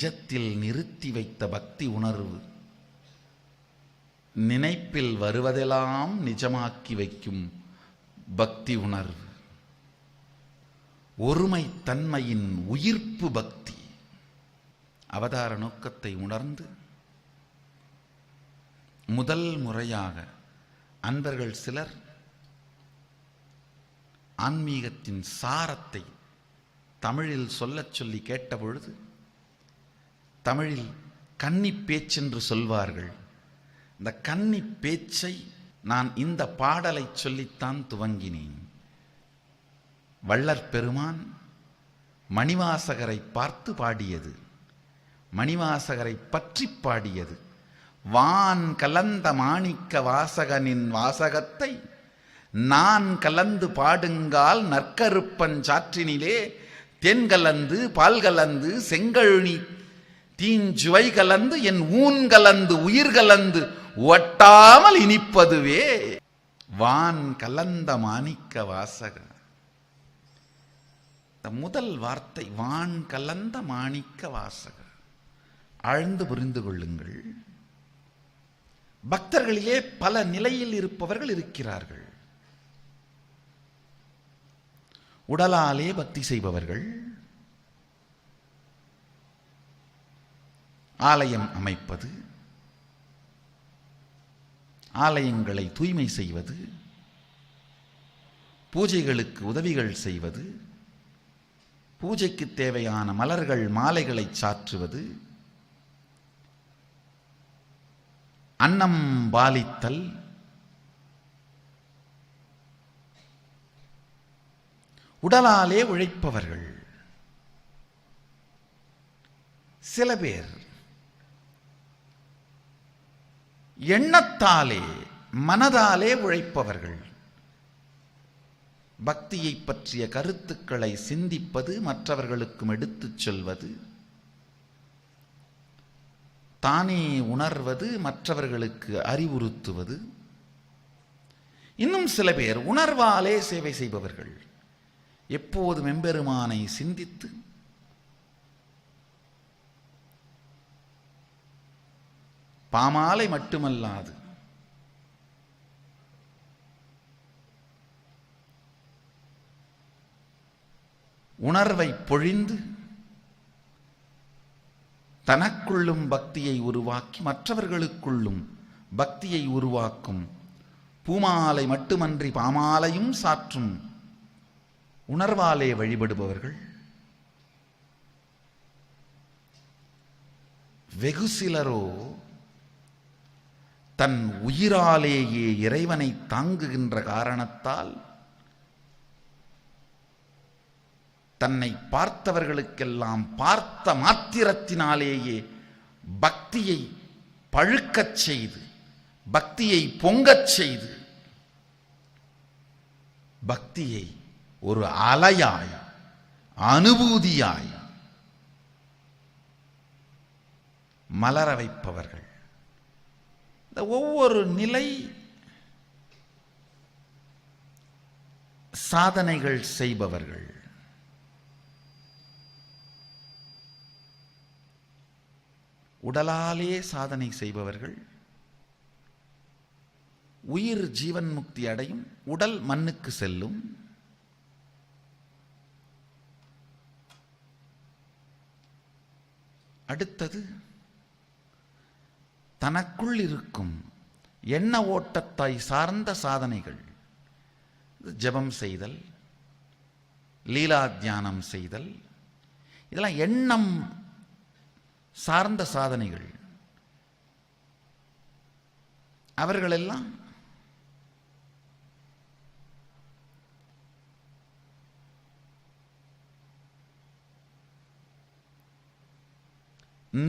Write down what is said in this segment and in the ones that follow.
நிஜத்தில் நிறுத்தி வைத்த பக்தி உணர்வு. நினைப்பில் வருவதெல்லாம் நிஜமாக்கி வைக்கும் பக்தி உணர்வு. ஒருமை தன்மையின் உயிர்ப்பு பக்தி. அவதார நோக்கத்தை உணர்ந்து முதல் முறையாக அன்பர்கள் சிலர் ஆன்மீகத்தின் சாரத்தை தமிழில் சொல்லச் சொல்லி கேட்டபொழுது தமிழில் கன்னி பேச்சென்று சொல்வார்கள். இந்த கன்னி பேச்சை நான் இந்த பாடலை சொல்லித்தான் துவங்கினேன். வள்ளற் பெருமான் மணிவாசகரை பார்த்து பாடியது. மணிவாசகரை பற்றி பாடியது. வான் கலந்த மாணிக்க வாசகனின் வாசகத்தை நான் கலந்து பாடுங்கால் நற்கருப்பன் சாற்றினிலே தென் கலந்து பால் கலந்து செங்கழுனி தீஞ்சுவை கலந்து என் ஊன் கலந்து உயிர் கலந்து ஒட்டாமல் இனிப்பதுவே. வான் கலந்த மாணிக்க வாசக இந்த முதல் வார்த்தை வான் கலந்த மாணிக்க வாசக ஆழ்ந்து புரிந்து கொள்ளுங்கள். பக்தர்களிலே பல நிலையில் இருப்பவர்கள் இருக்கிறார்கள். உடலாலே பக்தி செய்பவர்கள். ஆலயம் அமைப்பது ஆலயங்களை தூய்மை செய்வது பூஜைகளுக்கு உதவிகள் செய்வது பூஜைக்கு தேவையான மலர்கள் மாலைகளை சாற்றுவது அன்னம் பாலித்தல் உடலாலே உழைப்பவர்கள். சில பேர் எண்ணத்தாலே மனதாலே உழைப்பவர்கள். பக்தியை பற்றிய கருத்துக்களை சிந்திப்பது மற்றவர்களுக்கும் எடுத்துச் சொல்வது. தானே உணர்வது மற்றவர்களுக்கு அறிவுறுத்துவது. இன்னும் சில பேர் உணர்வாலே சேவை செய்பவர்கள். எப்போது மெம்பெருமானை சிந்தித்து பாமாலை மட்டுமல்லாது உணர்வை பொழிந்து தனக்குள்ளும் பக்தியை உருவாக்கி மற்றவர்களுக்குள்ளும் பக்தியை உருவாக்கும் பூமாலை மட்டுமன்றி பாமாலையும் சாற்றும் உணர்வாலே வழிபடுபவர்கள் வெகு சிலரோ தன் உயிராலேயே இறைவனை தாங்குகின்ற காரணத்தால் தன்னை பார்த்தவர்களுக்கெல்லாம் பார்த்த மாத்திரத்தினாலேயே பக்தியை பழுக்கச் செய்து பக்தியை பொங்கச் செய்து பக்தியை ஒரு அலையாய் அனுபூதியாய் மலர வைப்பவர்கள். இந்த ஒவ்வொரு நிலை சாதனைகள் செய்பவர்கள். உடலாலே சாதனை செய்பவர்கள். உயிர் ஜீவன் முக்தி அடையும். உடல் மண்ணுக்கு செல்லும். அடுத்தது தனக்குள் இருக்கும் எண்ண ஓட்டத்தாய் சார்ந்த சாதனைகள். ஜெபம் செய்தல் லீலா தியானம் செய்தல் இதெல்லாம் எண்ணம் சார்ந்த சாதனைகள். அவர்களெல்லாம்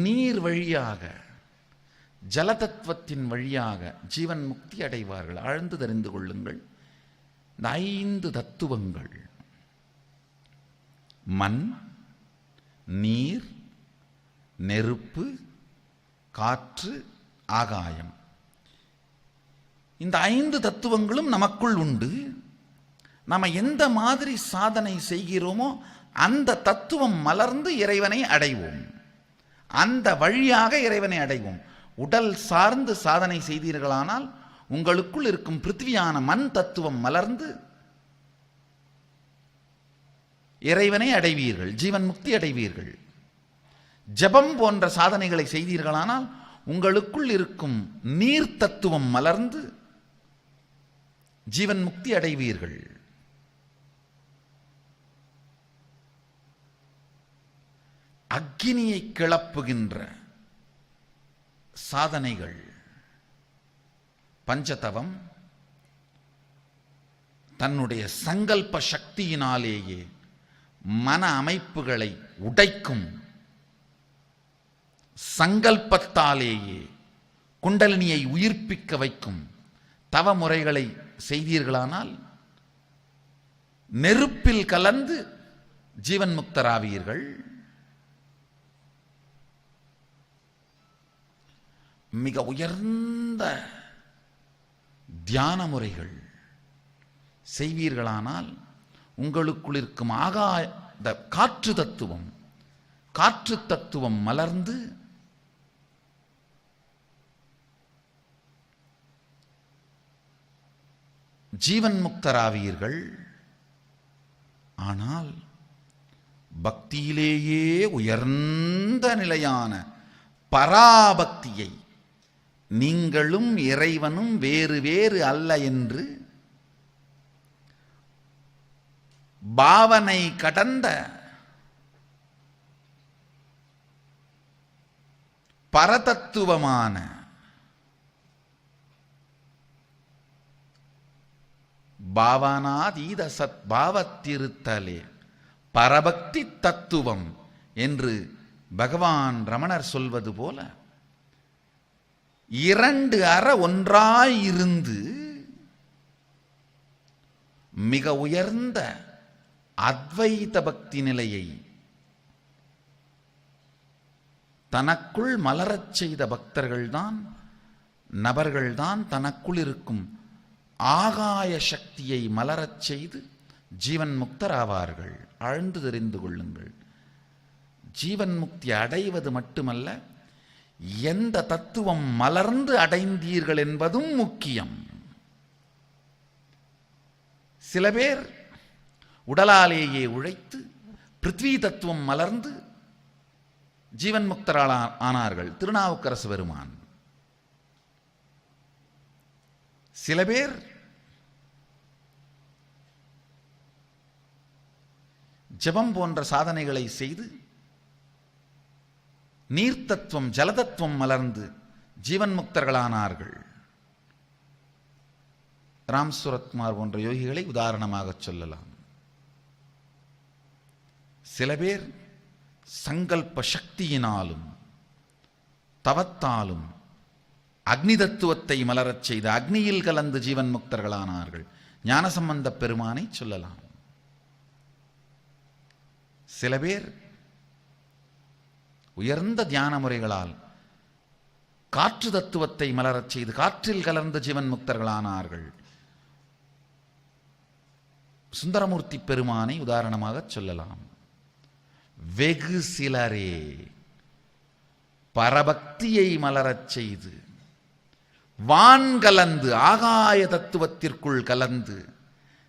நீர் வழியாக ஜலதத்துவத்தின் வழியாக ஜீவன் முக்தி அடைவார்கள். ஆழ்ந்து தெரிந்து கொள்ளுங்கள். இந்த ஐந்து தத்துவங்கள். மண் நீர் நெருப்பு காற்று ஆகாயம். இந்த ஐந்து தத்துவங்களும் நமக்குள் உண்டு. நம்ம எந்த மாதிரி சாதனை செய்கிறோமோ அந்த தத்துவம் மலர்ந்து இறைவனை அடைவோம். அந்த வழியாக இறைவனை அடைவோம். உடல் சார்ந்து சாதனை செய்தீர்களானால் உங்களுக்குள் இருக்கும் பிருத்திவியான மண் தத்துவம் மலர்ந்து இறைவனை அடைவீர்கள் ஜீவன் முக்தி அடைவீர்கள். ஜெபம் போன்ற சாதனைகளை செய்தீர்களானால் உங்களுக்குள் இருக்கும் நீர் தத்துவம் மலர்ந்து ஜீவன் முக்தி அடைவீர்கள். அக்னியை கிளப்புகின்ற சாதனைகள் பஞ்சதவம் தன்னுடைய சங்கல்ப சக்தியினாலேயே மன அமைப்புகளை உடைக்கும் சங்கல்பத்தாலேயே குண்டலினியை உயிர்ப்பிக்க வைக்கும் தவ முறைகளை செய்தீர்களானால் நெருப்பில் கலந்து ஜீவன் முக்தராவீர்கள் மிக உயர்ந்த தியான முறைகள். செய்வீர்களானால் உங்களுக்குள் இருக்கும் ஆகாய காற்று தத்துவம் காற்று தத்துவம் மலர்ந்து ஜீவன் முக்தராவீர்கள். ஆனால் பக்தியிலேயே உயர்ந்த நிலையான பராபக்தியை நீங்களும் இறைவனும் வேறு வேறு அல்ல என்று பாவனை கடந்த பரதத்துவமான பாவனாதீத சத் பாவத்திருத்தலே பரபக்தி தத்துவம் என்று பகவான் ரமணர் சொல்வது போல இரண்டு அற ஒன்றாயிருந்து மிக உயர்ந்த அத்வைத பக்தி நிலையை தனக்குள் மலரச் செய்த பக்தர்கள்தான் நபர்கள்தான் தனக்குள் இருக்கும் ஆகாய சக்தியை மலரச் செய்து ஜீவன் முக்தராவார்கள். ஆழ்ந்து தெரிந்து கொள்ளுங்கள். ஜீவன் முக்தி அடைவது மட்டுமல்ல எந்த தத்துவம் மலர்ந்து அடைந்தீர்கள் என்பதும் முக்கியம். சில பேர் உடலாலேயே உழைத்து பிருத்வி தத்துவம் மலர்ந்து ஜீவன் முக்தராளா ஆனார்கள். திருநாவுக்கரசு பெருமான். சில பேர் ஜெபம் போன்ற சாதனைகளை செய்து நீர்த்தத்துவம் ஜலதத்துவம் மலர்ந்து ஜீவன் முக்தர்களானார்கள். ராம் சுரத்குமார் போன்ற யோகிகளை உதாரணமாக சொல்லலாம். சில பேர் சங்கல்ப சக்தியினாலும் தவத்தாலும் அக்னி தத்துவத்தை மலரச் செய்து அக்னியில் கலந்து ஜீவன் முக்தர்களானார்கள். ஞானசம்பந்த பெருமானை சொல்லலாம். சில பேர் உயர்ந்த தியான முறைகளால் காற்று தத்துவத்தை மலரச் செய்து காற்றில் கலந்து ஜீவன் முக்தர்களானார்கள். சுந்தரமூர்த்தி பெருமானை உதாரணமாக சொல்லலாம். வெகு சிலரே பரபக்தியை மலரச் செய்து வான் கலந்து ஆகாய தத்துவத்திற்குள் கலந்து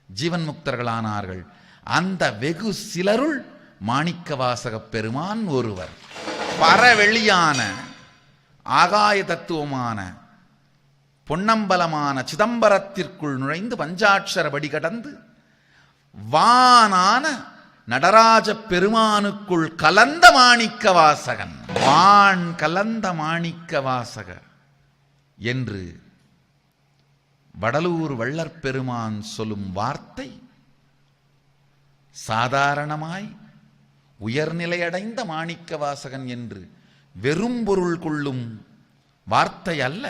ஜீவன் முக்தர்களானார்கள். அந்த வெகு சிலருள் மாணிக்கவாசகப் பெருமான் ஒருவர். பரவெளியான ஆகாய தத்துவமான பொன்னம்பலமான சிதம்பரத்திற்குள் நுழைந்து பஞ்சாட்சர படி கடந்து வானான நடராஜ பெருமானுக்குள் கலந்த மாணிக்க வாசகன். வான் கலந்த மாணிக்க வாசக என்று வடலூர் வள்ளற்பெருமான் சொல்லும் வார்த்தை சாதாரணமாய் உயர்நிலையடைந்த மாணிக்க வாசகன் என்று வெறும் பொருள் கொள்ளும் வார்த்தை அல்ல.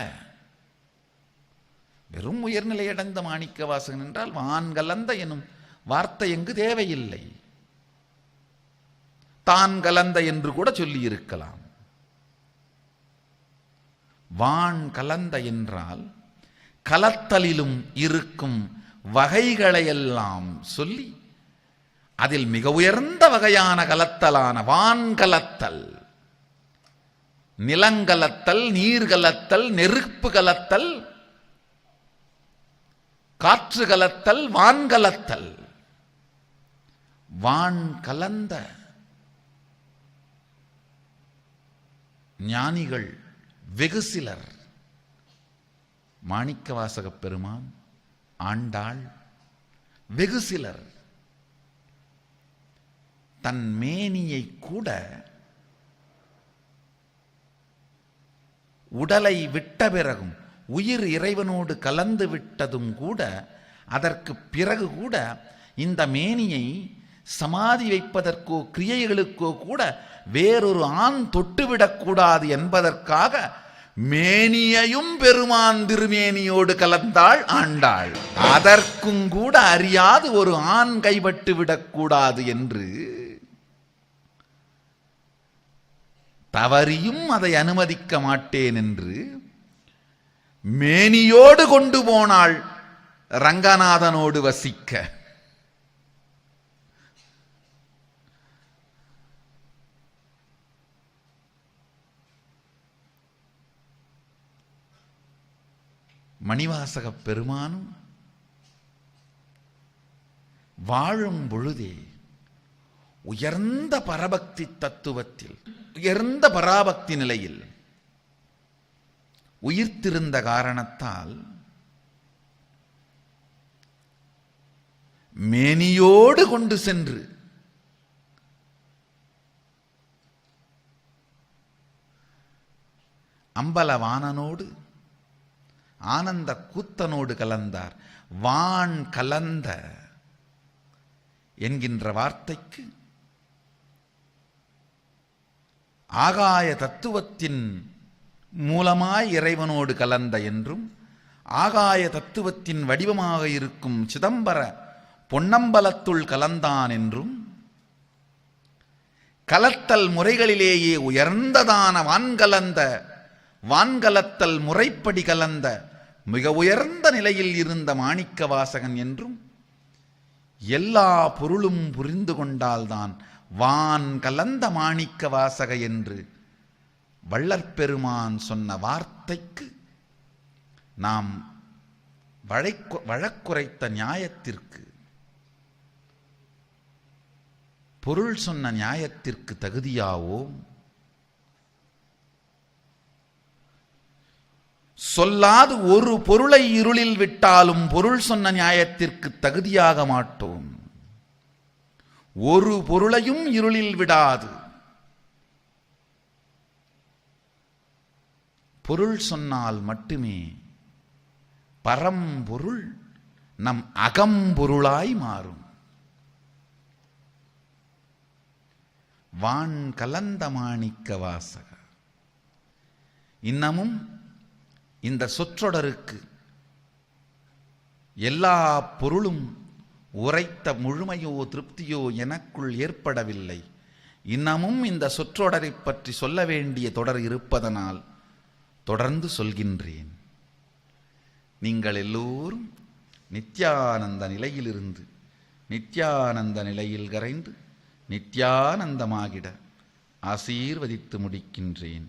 வெறும் உயர்நிலையடைந்த மாணிக்க வாசகன் என்றால் வான் கலந்த எனும் வார்த்தை எங்கு தேவையில்லை. தான் கலந்த என்று கூட சொல்லியிருக்கலாம். வான் கலந்த என்றால் கலத்தலிலும் இருக்கும் வகைகளையெல்லாம் சொல்லி அதில் மிக உயர்ந்த வகையான கலத்தலான வான்கலத்தல். நிலங்கலத்தல் நீர்கலத்தல் நெருப்பு கலத்தல் காற்று கலத்தல் வான்கலத்தல். வான் கலந்த ஞானிகள் வெகு சிலர். மாணிக்கவாசகப் பெருமான் ஆண்டாள் வெகு சிலர். தன் மேனியை கூட உடலை விட்ட பிறகும் உயிர் இறைவனோடு கலந்து விட்டதும் கூட அதற்கு பிறகு கூட இந்த மேனியை சமாதி வைப்பதற்கோ கிரியைகளுக்கோ கூட வேறொரு ஆண் தொட்டுவிடக்கூடாது என்பதற்காக மேனியையும் பெருமான் திருமேனியோடு கலந்தாள் ஆண்டாள். அதற்கும் கூட அறியாது ஒரு ஆண் கைப்பட்டு விடக்கூடாது என்று தவறியும் அதை அனுமதிக்க மாட்டேன் என்று மேனியோடு கொண்டு போனாள் ரங்கநாதனோடு வசிக்க. மணிவாசகப் பெருமானும் வாழும் பொழுதே உயர்ந்த பரபக்தி தத்துவத்தில் உயர்ந்த பராபக்தி நிலையில் உயிர்த்திருந்த காரணத்தால் மேனியோடு கொண்டு சென்று அம்பலவானனோடு ஆனந்த கூத்தனோடு கலந்தார். வான் கலந்த என்கின்ற வார்த்தைக்கு ஆகாய தத்துவத்தின் மூலமாய் இறைவனோடு கலந்த என்றும் ஆகாய தத்துவத்தின் வடிவமாக இருக்கும் சிதம்பர பொன்னம்பலத்துள் கலந்தான் என்றும் கலத்தல் முறைகளிலேயே உயர்ந்ததான வான்கலந்த வான்கலத்தல் முறைப்படி கலந்த மிக உயர்ந்த நிலையில் இருந்த மாணிக்க வாசகன் என்றும் எல்லா பொருளும் புரிந்து கொண்டால்தான் வான் கலந்த மாணிக்க வாசக என்று வள்ளற்பெருமான் சொன்ன வார்த்தைக்கு நாம் வழைக்கு வழக்குரைத்த நியாயத்திற்கு பொருள் சொன்ன நியாயத்திற்கு தகுதியாவோம். சொல்லாது ஒரு பொருளை இருளில் விட்டாலும் பொருள் சொன்ன நியாயத்திற்கு தகுதியாக மாட்டோம். ஒரு பொருளையும் இருளில் விடாது. பொருள் சொன்னால் மட்டுமே பரம்பொருள் நம் அகம்பொருளாய் மாறும். வான் கலந்த மாணிக்க வாசக. இன்னமும் இந்த சொற்றொடருக்கு எல்லா பொருளும் உரைத்த முழுமையோ திருப்தியோ எனக்குள் ஏற்படவில்லை. இன்னமும் இந்த சொற்றொடரை பற்றி சொல்ல வேண்டிய தொடர் இருப்பதனால் தொடர்ந்து சொல்கின்றேன். நீங்கள் எல்லோரும் நித்யானந்த நிலையிலிருந்து நித்யானந்த நிலையில் கரைந்து நித்யானந்தமாகிட ஆசீர்வதித்து முடிக்கின்றேன்.